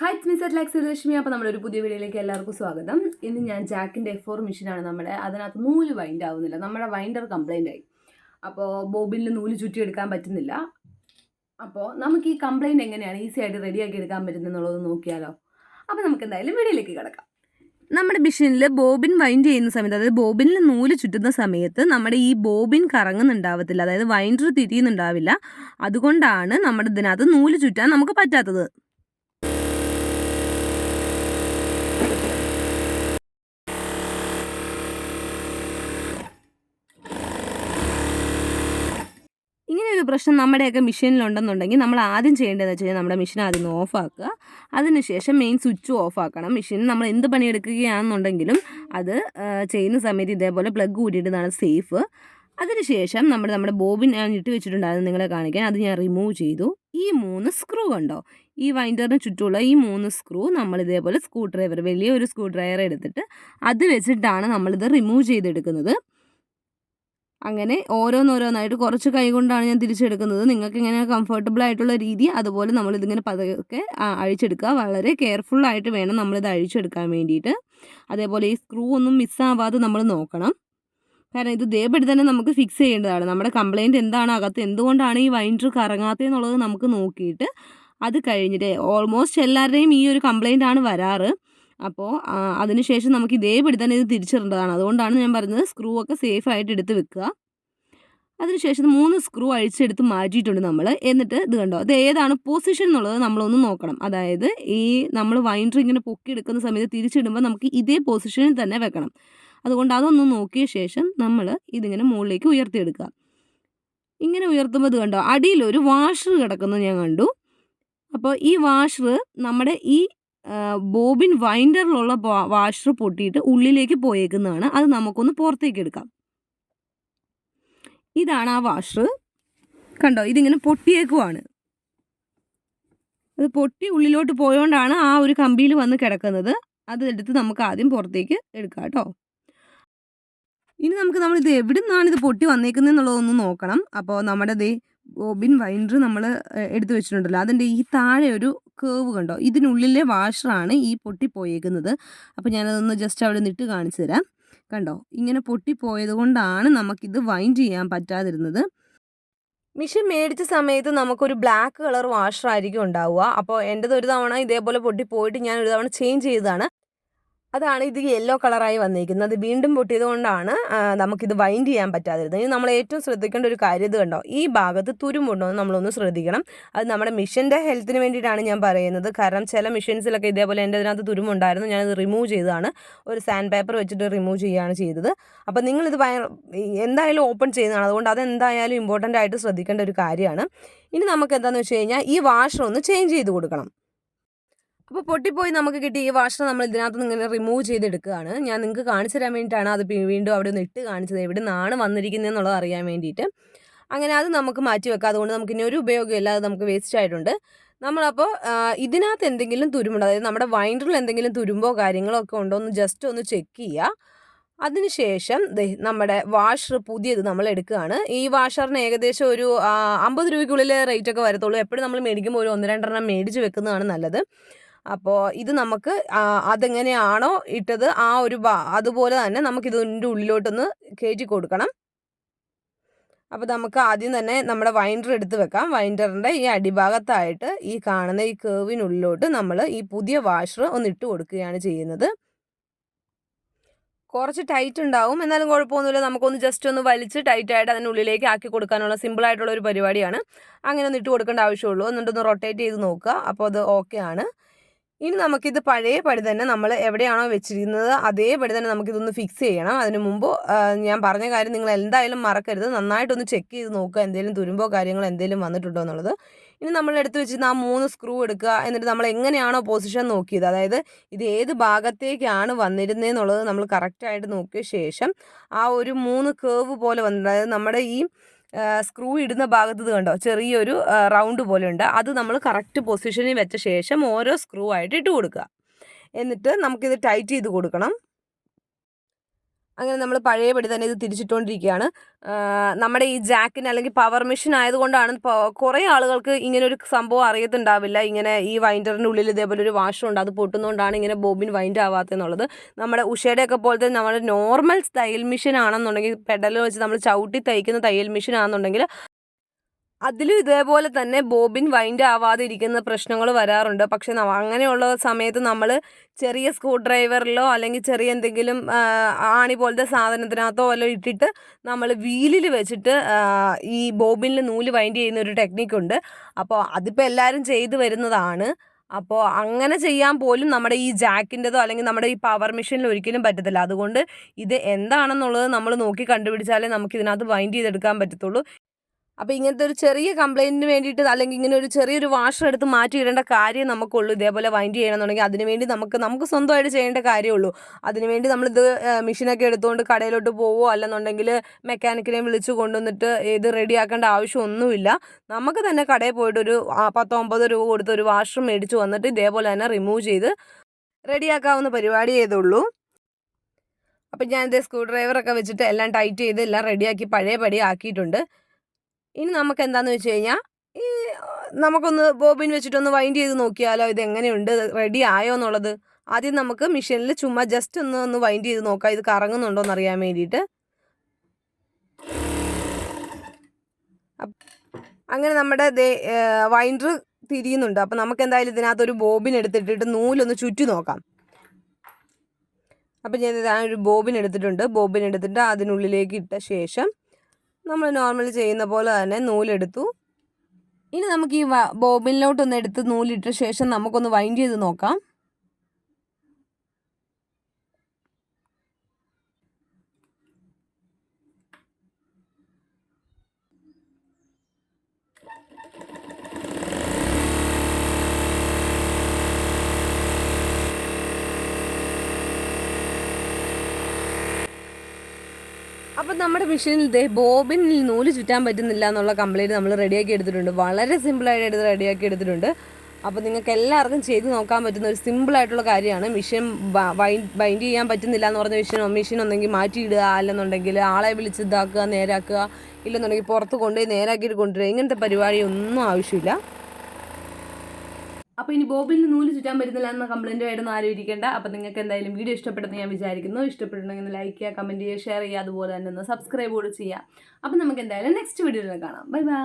Hi miss likes Lakshmi അപ്പോൾ നമ്മുടെ ഒരു പുതിയ വീഡിയോയിലേക്ക് എല്ലാവർക്കും സ്വാഗതം. ഇന്ന് ഞാൻ ജാക്കിന്റെ എഫ് ഫോർ മെഷീനാണ് നമ്മുടെ അതിനകത്ത് നൂൽ വൈൻഡ് ആവുന്നില്ല. നമ്മുടെ വൈൻഡർ കംപ്ലൈന്റ് ആയി. അപ്പോൾ ബോബിനിൽ നൂൽ ചുറ്റിയെടുക്കാൻ പറ്റുന്നില്ല. അപ്പോൾ നമുക്ക് ഈ കംപ്ലൈന്റ് എങ്ങനെയാണ് ഈസി ആയിട്ട് റെഡിയാക്കി എടുക്കാൻ പറ്റുന്നതെന്നുള്ളത് നോക്കിയാലോ. അപ്പോൾ നമുക്ക് എന്തായാലും വീഡിയോയിലേക്ക് കിടക്കാം. നമ്മുടെ മെഷീനിൽ ബോബിൻ വൈൻഡ് ചെയ്യുന്ന സമയത്ത് അതായത് ബോബിനിൽ നൂൽ ചുറ്റുന്ന സമയത്ത് നമ്മുടെ ഈ ബോബിൻ കറങ്ങുന്നുണ്ടാവത്തില്ല. അതായത് വൈൻഡർ തിരിയുന്നുണ്ടാവില്ല. അതുകൊണ്ടാണ് നമ്മുടെ ഇതിനകത്ത് നൂൽ ചുറ്റാൻ നമുക്ക് പറ്റാത്തത്. ഒരു പ്രശ്നം നമ്മുടെയൊക്കെ മെഷീനിലുണ്ടെന്നുണ്ടെങ്കിൽ നമ്മൾ ആദ്യം ചെയ്യേണ്ടതെന്ന് വെച്ച് കഴിഞ്ഞാൽ നമ്മുടെ മെഷീൻ ആദ്യം ഓഫ് ആക്കുക അതിനുശേഷം മെയിൻ സ്വിച്ച് ഓഫ് ആക്കണം മെഷീൻ നമ്മൾ എന്ത് പണിയെടുക്കുകയാണെന്നുണ്ടെങ്കിലും അത് ചെയ്യുന്ന സമയത്ത് ഇതേപോലെ പ്ലഗ് കൂട്ടിയിട്ടതാണ് സേഫ് അതിനുശേഷം നമ്മൾ നമ്മുടെ ബോബിൻ ഇട്ട് വെച്ചിട്ടുണ്ടായിരുന്നു നിങ്ങളെ കാണിക്കാൻ. അത് ഞാൻ റിമൂവ് ചെയ്തു. ഈ മൂന്ന് സ്ക്രൂ കണ്ടോ? ഈ വൈൻഡറിന് ചുറ്റുമുള്ള ഈ മൂന്ന് സ്ക്രൂ നമ്മൾ ഇതേപോലെ സ്ക്രൂ ഡ്രൈവർ വലിയ ഒരു സ്ക്രൂ ഡ്രൈവർ എടുത്തിട്ട് അത് വെച്ചിട്ടാണ് നമ്മളിത് റിമൂവ് ചെയ്തെടുക്കുന്നത്. അങ്ങനെ ഓരോന്നോരോന്നായിട്ട് കുറച്ച് കൈ കൊണ്ടാണ് ഞാൻ തിരിച്ചെടുക്കുന്നത്. നിങ്ങൾക്ക് ഇങ്ങനെ കംഫർട്ടബിൾ ആയിട്ടുള്ള രീതി അതുപോലെ നമ്മളിതിങ്ങനെ പതുക്കെ ആ, അഴിച്ചെടുക്കുക. വളരെ കെയർഫുൾ ആയിട്ട് വേണം നമ്മളിത് അഴിച്ചെടുക്കാൻ വേണ്ടിയിട്ട്. അതേപോലെ ഈ സ്ക്രൂ ഒന്നും മിസ്സാവാതെ നമ്മൾ നോക്കണം. കാരണം ഇത് ഇതേപടി തന്നെ നമുക്ക് ഫിക്സ് ചെയ്യേണ്ടതാണ്. നമ്മുടെ കംപ്ലയിന്റ് എന്താണ് അകത്ത്? എന്തുകൊണ്ടാണ് ഈ വൈൻഡർ കറങ്ങാത്തതെന്നുള്ളത് നമുക്ക് നോക്കിയിട്ട് അത് കഴിഞ്ഞിട്ട് ഓൾമോസ്റ്റ് എല്ലാവരുടെയും ഈ ഒരു കംപ്ലയിന്റ് ആണ് വരാറ്. അപ്പോൾ അതിനുശേഷം നമുക്ക് ഇതേപടി തന്നെ ഇത് തിരിച്ചിടേണ്ടതാണ് അതുകൊണ്ടാണ് ഞാൻ പറഞ്ഞത് സ്ക്രൂ ഒക്കെ സേഫ് ആയിട്ട് എടുത്ത് വെക്കുക. അതിനുശേഷം മൂന്ന് സ്ക്രൂ അഴിച്ചെടുത്ത് മാറ്റിയിട്ടുണ്ട് നമ്മൾ എന്നിട്ട് ഇത് കണ്ടോ? അത് ഏതാണ് പൊസിഷൻ എന്നുള്ളത് നമ്മളൊന്ന് നോക്കണം. അതായത് ഈ നമ്മൾ വൈൻഡർ ഇങ്ങനെ പൊക്കി എടുക്കുന്ന സമയത്ത് തിരിച്ചിടുമ്പോൾ നമുക്ക് ഇതേ പൊസിഷനിൽ തന്നെ വെക്കണം. അതുകൊണ്ട് അതൊന്ന് നോക്കിയ ശേഷം നമ്മൾ ഇതിങ്ങനെ മുകളിലേക്ക് ഉയർത്തിയെടുക്കുക. ഇങ്ങനെ ഉയർത്തുമ്പോൾ ഇത് കണ്ടോ? അടിയിൽ ഒരു വാഷർ കിടക്കുന്നത് ഞാൻ കണ്ടു. അപ്പോൾ ഈ വാഷർ നമ്മുടെ ഈ ബോബിൻ വൈൻഡറിലുള്ള വാഷർ പൊട്ടിയിട്ട് ഉള്ളിലേക്ക് പോയേക്കുന്നതാണ്. അത് നമുക്കൊന്ന് പുറത്തേക്ക് എടുക്കാം. ഇതാണ് ആ വാഷർ. കണ്ടോ? ഇതിങ്ങനെ പൊട്ടിയേക്കുവാണ്. അത് പൊട്ടി ഉള്ളിലോട്ട് പോയോണ്ടാണ് ആ ഒരു കമ്പിയിൽ വന്ന് കിടക്കുന്നത്. അത് എടുത്ത് നമുക്ക് ആദ്യം പുറത്തേക്ക് എടുക്കാം കേട്ടോ. ഇനി നമുക്ക് നമ്മൾ ഇത് എവിടെ നിന്നാണ് ഇത് പൊട്ടി വന്നേക്കുന്നത് എന്നുള്ളതൊന്ന് നോക്കണം. അപ്പോൾ നമ്മുടെ ദേ ബോബിൻ വൈൻഡർ നമ്മൾ എടുത്തു വെച്ചിട്ടുണ്ടല്ലോ. അതിന്റെ ഈ താഴെ ഒരു കേവ് കണ്ടോ? ഇതിനുള്ളിലെ വാഷറാണ് ഈ പൊട്ടിപ്പോയേക്കുന്നത് അപ്പോൾ ഞാനതൊന്ന് ജസ്റ്റ് അവിടെ നിട്ട് കാണിച്ചു തരാം. കണ്ടോ? ഇങ്ങനെ പൊട്ടിപ്പോയത് കൊണ്ടാണ് നമുക്കിത് വൈൻഡ് ചെയ്യാൻ പറ്റാതിരുന്നത്. മിഷൻ മേടിച്ച സമയത്ത് നമുക്കൊരു ബ്ലാക്ക് കളർ വാഷർ ആയിരിക്കും ഉണ്ടാവുക. അപ്പോൾ എന്റെത് ഒരു തവണ ഇതേപോലെ പൊട്ടിപ്പോയിട്ട് ഞാൻ ഒരു തവണ ചേഞ്ച് ചെയ്തതാണ്. അതാണ് ഇത് യെല്ലോ കളറായി വന്നിരിക്കുന്നത്. വീണ്ടും പൊട്ടിയത് കൊണ്ടാണ് നമുക്കിത് വൈൻഡ് ചെയ്യാൻ പറ്റാതിരുന്നത്. ഇനി നമ്മൾ ഏറ്റവും ശ്രദ്ധിക്കേണ്ട ഒരു കാര്യം ഇത് കണ്ടോ? ഈ ഭാഗത്ത് തുരുമ്പുണ്ടോ നമ്മളൊന്ന് ശ്രദ്ധിക്കണം. അത് നമ്മുടെ മിഷന്റെ ഹെൽത്തിന് വേണ്ടിയിട്ടാണ് ഞാൻ പറയുന്നത്. കാരണം ചില മിഷൻസിലൊക്കെ ഇതേപോലെ എന്റെ അതിനകത്ത് തുരുമ്പുണ്ടായിരുന്നു ഞാനത് റിമൂവ് ചെയ്തതാണ്. ഒരു സാൻഡ് പേപ്പർ വെച്ചിട്ട് റിമൂവ് ചെയ്യുകയാണ് ചെയ്തത്. അപ്പോൾ നിങ്ങളിത് എന്തായാലും ഓപ്പൺ ചെയ്യുന്നതാണ്. അതുകൊണ്ട് അതെന്തായാലും ഇമ്പോർട്ടന്റ് ആയിട്ട് ശ്രദ്ധിക്കേണ്ട ഒരു കാര്യമാണ്. ഇനി നമുക്ക് എന്താണെന്ന് വെച്ച് കഴിഞ്ഞാൽ ഈ വാഷർ ഒന്ന് ചേഞ്ച് ചെയ്ത് കൊടുക്കണം. അപ്പോൾ പൊട്ടിപ്പോയി നമുക്ക് കിട്ടിയ ഈ വാഷർ നമ്മൾ ഇതിനകത്ത് നിന്ന് ഇങ്ങനെ റിമൂവ് ചെയ്തെടുക്കുകയാണ്. ഞാൻ നിങ്ങൾക്ക് കാണിച്ചു തരാൻ വേണ്ടിയിട്ടാണ് അത് വീണ്ടും അവിടെ ഒന്ന് ഇട്ട് കാണിച്ചത്. എവിടെ നിന്നാണ് വന്നിരിക്കുന്നത് എന്നുള്ളത് അറിയാൻ വേണ്ടിയിട്ട്. അങ്ങനെ അത് നമുക്ക് മാറ്റി വെക്കാം. അതുകൊണ്ട് നമുക്ക് ഇനി ഒരു ഉപയോഗമില്ല അത് നമുക്ക് വേസ്റ്റ് ആയിട്ടുണ്ട്. നമ്മളപ്പോൾ ഇതിനകത്ത് എന്തെങ്കിലും തുരുമ്പുണ്ടോ. അതായത് നമ്മുടെ വൈൻഡറിൽ എന്തെങ്കിലും തുരുമ്പോ കാര്യങ്ങളോ ഒക്കെ ഉണ്ടോ എന്ന് ജസ്റ്റ് ഒന്ന് ചെക്ക് ചെയ്യുക. അതിനുശേഷം നമ്മുടെ വാഷർ പുതിയത് നമ്മൾ എടുക്കുകയാണ്. ഈ വാഷറിന് ഏകദേശം ഒരു അമ്പത് രൂപയ്ക്കുള്ളിൽ റേറ്റ് ഒക്കെ വരത്തുള്ളൂ. എപ്പോഴും നമ്മൾ മേടിക്കുമ്പോൾ ഒരു ഒന്ന് രണ്ടെണ്ണം മേടിച്ച് വെക്കുന്നതാണ് നല്ലത്. അപ്പോൾ ഇത് നമുക്ക് അതെങ്ങനെയാണോ ഇട്ടത് ആ ഒരു അതുപോലെ തന്നെ നമുക്ക് ഇതിന്റെ ഉള്ളിലോട്ടൊന്ന് കയറ്റി കൊടുക്കണം. അപ്പോൾ നമുക്ക് ആദ്യം തന്നെ നമ്മുടെ വൈൻഡർ എടുത്ത് വെക്കാം. വൈൻഡറിന്റെ ഈ അടിഭാഗത്തായിട്ട് ഈ കാണുന്ന ഈ കേവിനുള്ളിലോട്ട് നമ്മൾ ഈ പുതിയ വാഷർ ഒന്ന് ഇട്ട് കൊടുക്കുകയാണ് ചെയ്യുന്നത്. കുറച്ച് ടൈറ്റ് ഉണ്ടാവും. എന്നാലും കുഴപ്പമൊന്നുമില്ല. നമുക്കൊന്ന് ജസ്റ്റ് ഒന്ന് വലിച്ച് ടൈറ്റായിട്ട് അതിനുള്ളിലേക്ക് ആക്കി കൊടുക്കാനുള്ള സിമ്പിൾ ആയിട്ടുള്ള ഒരു പരിപാടിയാണ്. അങ്ങനെ ഒന്ന് ഇട്ട് കൊടുക്കേണ്ട ആവശ്യമുള്ളൂ. എന്നിട്ടൊന്ന് റൊട്ടേറ്റ് ചെയ്ത് നോക്കുക. അപ്പോൾ അത് ഓക്കെ ആണ്. ഇനി നമുക്കിത് പഴയ പടി തന്നെ നമ്മൾ എവിടെയാണോ വെച്ചിരിക്കുന്നത് അതേപടി തന്നെ നമുക്കിതൊന്ന് ഫിക്സ് ചെയ്യണം. അതിന് മുമ്പ് ഞാൻ പറഞ്ഞ കാര്യം നിങ്ങൾ എന്തായാലും മറക്കരുത്. നന്നായിട്ടൊന്ന് ചെക്ക് ചെയ്ത് നോക്കുക എന്തെങ്കിലും തുരുമ്പോ കാര്യങ്ങൾ എന്തെങ്കിലും വന്നിട്ടുണ്ടോ എന്നുള്ളത്. ഇനി നമ്മൾ എടുത്ത് വെച്ചിരുന്ന ആ മൂന്ന് സ്ക്രൂ എടുക്കുക എന്നിട്ട് നമ്മൾ എങ്ങനെയാണോ പൊസിഷൻ നോക്കിയത് അതായത് ഇത് ഏത് ഭാഗത്തേക്കാണ് വന്നിരുന്നതെന്നുള്ളത് നമ്മൾ കറക്റ്റായിട്ട് നോക്കിയ ശേഷം ആ ഒരു മൂന്ന് കേവ് പോലെ വന്നിട്ടുണ്ട് അതായത് നമ്മുടെ ഈ സ്ക്രൂ ഇടുന്ന ഭാഗത്ത് കണ്ടോ? ചെറിയൊരു റൗണ്ട് പോലെ ഉണ്ട് അത് നമ്മൾ കറക്റ്റ് പൊസിഷനിൽ വെച്ച ശേഷം ഓരോ സ്ക്രൂ ആയിട്ട് ഇട്ട് കൊടുക്കുക. എന്നിട്ട് നമുക്കിത് ടൈറ്റ് ചെയ്ത് കൊടുക്കണം. അങ്ങനെ നമ്മൾ പഴയപടി തന്നെ ഇത് തിരിച്ചിട്ടുകൊണ്ടിരിക്കുകയാണ് നമ്മുടെ ഈ ജാക്കിന് അല്ലെങ്കിൽ പവർ മെഷീൻ ആയതുകൊണ്ടാണ് കുറേ ആളുകൾക്ക് ഇങ്ങനെ ഒരു സംഭവം അറിയത്തുണ്ടാവില്ല. ഇങ്ങനെ ഈ വൈൻഡറിന്റെ ഉള്ളിൽ ഇതേപോലെ ഒരു വാഷുണ്ട് അത് പൊട്ടുന്നതുകൊണ്ടാണ് ഇങ്ങനെ ബോബിൻ വൈൻഡ് ആവാത്തെന്നുള്ളത്. നമ്മുടെ ഉഷയുടെയൊക്കെ പോലത്തെ നമ്മുടെ നോർമൽ തയ്യൽ മെഷീൻ ആണെന്നുണ്ടെങ്കിൽ പെഡൽ വെച്ച് നമ്മൾ ചവിട്ടി തയ്ക്കുന്ന തയ്യൽ മെഷീൻ ആണെന്നുണ്ടെങ്കിൽ അതിലും ഇതേപോലെ തന്നെ ബോബിൻ വൈൻഡ് ആവാതെ ഇരിക്കുന്ന പ്രശ്നങ്ങൾ വരാറുണ്ട്. പക്ഷെ അങ്ങനെയുള്ള സമയത്ത് നമ്മൾ ചെറിയ സ്ക്രൂ ഡ്രൈവറിലോ അല്ലെങ്കിൽ ചെറിയ എന്തെങ്കിലും ആണി പോലത്തെ സാധനത്തിനകത്തോ വല്ലോ ഇട്ടിട്ട് നമ്മൾ വീലിൽ വെച്ചിട്ട് ഈ ബോബിനിൽ നൂൽ വൈൻഡ് ചെയ്യുന്ന ഒരു ടെക്നിക്കുണ്ട് അപ്പോൾ അതിപ്പോൾ എല്ലാവരും ചെയ്തു വരുന്നതാണ്. അപ്പോൾ അങ്ങനെ ചെയ്യാൻ പോലും നമ്മുടെ ഈ ജാക്കിന്റെതോ അല്ലെങ്കിൽ നമ്മുടെ ഈ പവർ മെഷീനിൽ ഒരിക്കലും പറ്റത്തില്ല. അതുകൊണ്ട് ഇത് എന്താണെന്നുള്ളത് നമ്മൾ നോക്കി കണ്ടുപിടിച്ചാലേ നമുക്ക് ഇതിനകത്ത് വൈൻഡ് ചെയ്തെടുക്കാൻ പറ്റത്തുള്ളൂ. അപ്പോൾ ഇങ്ങനത്തെ ഒരു ചെറിയ കംപ്ലയിന്റിന് വേണ്ടിയിട്ട് അല്ലെങ്കിൽ ഇങ്ങനെ ഒരു ചെറിയൊരു വാഷർ എടുത്ത് മാറ്റി ഇടേണ്ട കാര്യം നമുക്കുള്ളൂ. ഇതേപോലെ വൈൻഡ് ചെയ്യണമെന്നുണ്ടെങ്കിൽ അതിനുവേണ്ടി നമുക്ക് നമുക്ക് സ്വന്തമായിട്ട് ചെയ്യേണ്ട കാര്യമുള്ളൂ അതിനുവേണ്ടി നമ്മളിത് മെഷീനൊക്കെ എടുത്തുകൊണ്ട് കടയിലോട്ട് പോവോ അല്ലെന്നുണ്ടെങ്കിൽ മെക്കാനിക്കിനെ വിളിച്ച് കൊണ്ടുവന്നിട്ട് ഇത് റെഡിയാക്കേണ്ട ആവശ്യമൊന്നുമില്ല. നമുക്ക് തന്നെ കടയിൽ പോയിട്ട് ഒരു ആ, പത്തോ ഒമ്പതോ രൂപ കൊടുത്ത് ഒരു വാഷർ മേടിച്ച് വന്നിട്ട് ഇതേപോലെ തന്നെ റിമൂവ് ചെയ്ത് റെഡിയാക്കാവുന്ന പരിപാടി ചെയ്തുള്ളൂ അപ്പം ഞാനിത് സ്ക്രൂ ഡ്രൈവറൊക്കെ വെച്ചിട്ട് എല്ലാം ടൈറ്റ് ചെയ്ത് എല്ലാം റെഡിയാക്കി പഴയ പടി ആക്കിയിട്ടുണ്ട്. ഇനി നമുക്ക് എന്താന്ന് വെച്ച് കഴിഞ്ഞാൽ ഈ നമുക്കൊന്ന് ബോബിൻ വെച്ചിട്ടൊന്ന് വൈൻഡ് ചെയ്ത് നോക്കിയാലോ ഇത് എങ്ങനെയുണ്ട് റെഡി ആയോ എന്നുള്ളത്. ആദ്യം നമുക്ക് മെഷീനിൽ ചുമ്മാ ജസ്റ്റ് ഒന്ന് ഒന്ന് വൈൻഡ് ചെയ്ത് നോക്കാം. ഇത് കറങ്ങുന്നുണ്ടോ എന്ന് അറിയാൻ വേണ്ടിയിട്ട് അങ്ങനെ നമ്മുടെ വൈൻഡർ തിരിയുന്നുണ്ട്. അപ്പം നമുക്ക് എന്തായാലും ഇതിനകത്തൊരു ബോബിൻ എടുത്തിട്ടിട്ട് നൂലൊന്ന് ചുറ്റി നോക്കാം. അപ്പം ഞാൻ ഒരു ബോബിൻ എടുത്തിട്ടുണ്ട്. ബോബിൻ എടുത്തിട്ട് അതിനുള്ളിലേക്ക് ഇട്ട ശേഷം നമ്മൾ നോർമൽ ചെയ്യുന്ന പോലെ തന്നെ നൂലെടുത്തു. ഇനി നമുക്ക് ഈ ബോബിനിലോട്ടൊന്ന് എടുത്ത് നൂലിട്ട ശേഷം നമുക്കൊന്ന് വൈൻഡ് ചെയ്ത് നോക്കാം. അപ്പം നമ്മുടെ മെഷീനിൽ ഇതേ ബോബിനിൽ നൂൽ ചുറ്റാൻ പറ്റുന്നില്ല എന്നുള്ള കംപ്ലൈന്റ് നമ്മൾ റെഡിയാക്കി എടുത്തിട്ടുണ്ട്. വളരെ സിമ്പിളായിട്ട് എടുത്ത് റെഡിയാക്കി എടുത്തിട്ടുണ്ട്. അപ്പോൾ നിങ്ങൾക്ക് എല്ലാവർക്കും ചെയ്ത് നോക്കാൻ പറ്റുന്ന ഒരു സിമ്പിളായിട്ടുള്ള കാര്യമാണ്. മെഷീൻ ബൈൻഡ് ചെയ്യാൻ പറ്റുന്നില്ല എന്ന് പറഞ്ഞ മെഷീൻ മെഷീൻ ഒന്നെങ്കിൽ മാറ്റിയിടുക. അല്ലെന്നുണ്ടെങ്കിൽ ആളെ വിളിച്ച് ഇതാക്കുക നേരാക്കുക. ഇല്ലെന്നുണ്ടെങ്കിൽ പുറത്ത് കൊണ്ടുപോയി നേരാക്കിയിട്ട് കൊണ്ടുവരിക. ഇങ്ങനത്തെ പരിപാടി ഒന്നും ആവശ്യമില്ല. അപ്പോൾ ഇനി ബോബിന് നൂൽ ചുറ്റാൻ പറ്റുന്നില്ല എന്ന കംപ്ലൈന്റ് ആയിട്ടൊന്നും ആരും ഇരിക്കേണ്ട. അപ്പോൾ നിങ്ങൾക്ക് എന്തായാലും വീഡിയോ ഇഷ്ടപ്പെട്ടെന്ന് ഞാൻ വിചാരിക്കുന്നു. ഇഷ്ടപ്പെട്ടുണ്ടെങ്കിൽ ലൈക്ക് ചെയ്യുക കമന്റ് ചെയ്യുക ഷെയർ ചെയ്യുക അതുപോലെ തന്നെ ഒന്ന് സബ്സ്ക്രൈബ് കൂടെ ചെയ്യുക. അപ്പോൾ നമുക്ക് എന്തായാലും നെക്സ്റ്റ് വീഡിയോയിൽ കാണാം. Bye bye